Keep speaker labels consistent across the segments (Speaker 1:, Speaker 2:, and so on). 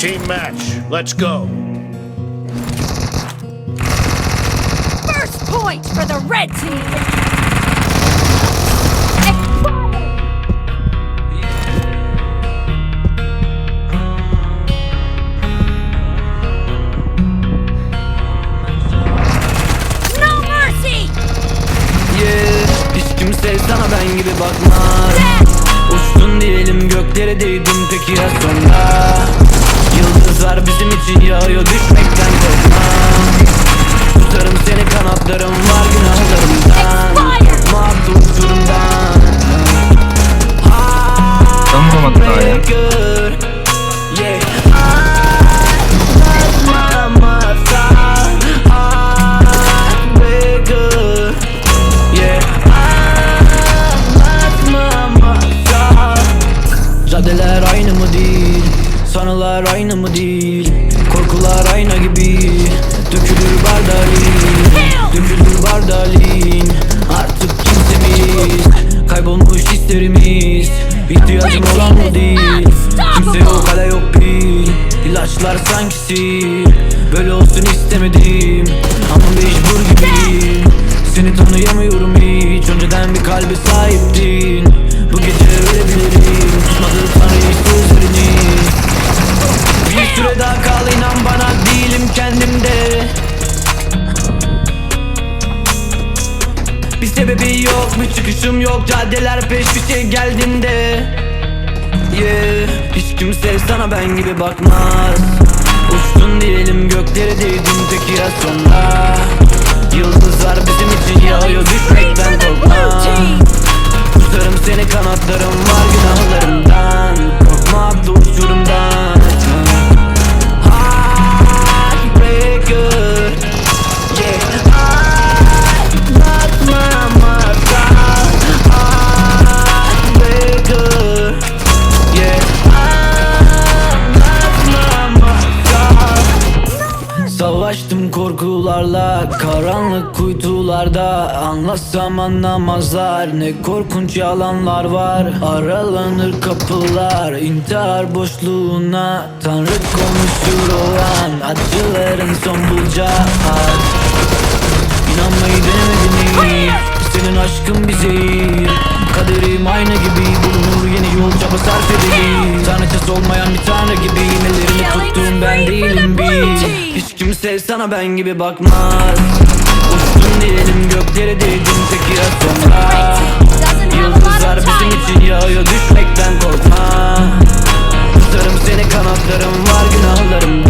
Speaker 1: Team match. Let's go.
Speaker 2: First point for the red team. No mercy!
Speaker 3: Yeah, hiç kimse sana ben gibi bakmaz! Uçtun diyelim göklere değdin peki ya sonra Yıldızlar bizim için yağıyor düşmekten aynı mı değil? Korkular ayna gibi. Dökülür bardalin Dökülür bardalin. Artık kimsemiz Kaybolmuş hislerimiz. İhtiyacım olan bu değil? Kimse yok hala yok bir İlaçlar sanki sihir Böyle olsun istemedim. Ama mecbur gibiyim. Seni tanıyamıyorum hiç. Önceden bir kalbe sahiptin. Bu gece ölebilirim. Tutmadı tanrı sözlerini çıkışım yok Caddeler peş peşe geldiğinde. Yeah Hiç kimse sana ben gibi bakmaz. Uçtun diyelim göklere değdin ya sonra Yıldızlar bizim Savaştım korkularla Karanlık kuytularda. Anlatsam anlamazlar Ne korkunç yalanlar var. Aralanır kapılar intihar boşluğuna. Tanrı konuşur olan Acıların son bulacağı İnanmayı denemedin hiç Senin aşkın bir zehir Kaderim ayna gibi yol çaba sarf edelim Tanrıçası olmayan bir tanrı gibi İğnelerini tuttuğum ben değilim bir. Hiç kimse sana ben gibi bakmaz. Uçtun diyelim göklere değdin peki ya sonra Yıldızlar bizim için yağıyor düşmekten korkma. Tutarım seni kanatlarım var günahlarımdan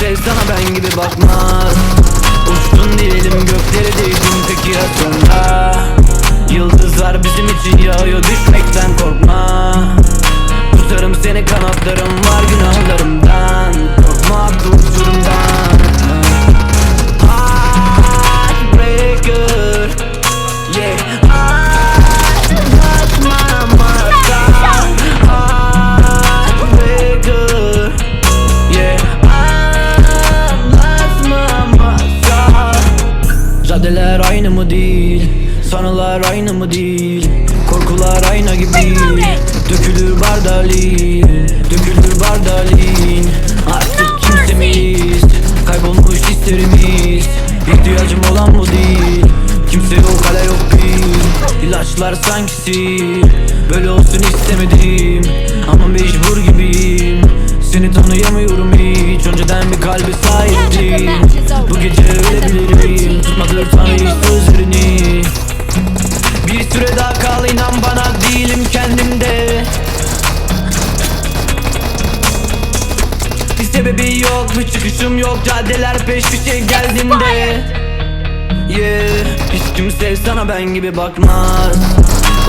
Speaker 3: kimse sana ben gibi bakmaz. Uçtun diyelim göklere değdin peki ya sonra Yıldızlar bizim için yağıyor düşmekten korkma. Tutarım seni kanatlarım var değil. Sanılar aynı mı değil? Korkular ayna gibi. Dökülür bardalin Dökülür bardalin Artık kimsemiz. Kaybolmuş hislerimiz. İhtiyacım olan bu değil. Kimse yok hala yok bir İlaçlar sanki sihir Böyle olsun istemedim. Ama mecbur gibiyim. Seni tanıyamıyorum hiç. Önceden bir kalbe sahiptim. Bu gece ölebilirim. Tutmadı tanrı hiç sözlerini Bakışım yok caddeler peş peşe geldiğinde Yeah Hiç kimse sana ben gibi bakmaz.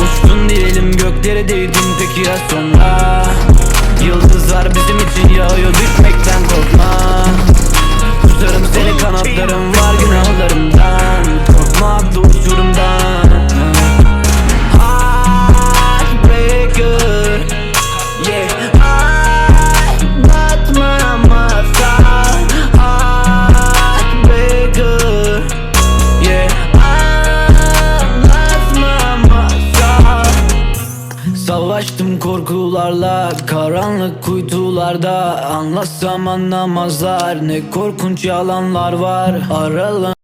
Speaker 3: Uçtun diyelim göklere değdin peki ya sonra? Yıldızlar bizim için yağıyor düşmekten korkma. Tutarım seni kanatlarım Savaştım korkularla Karanlık kuytularda. Anlatsam anlamazlar Ne korkunç yalanlar var. Aralarında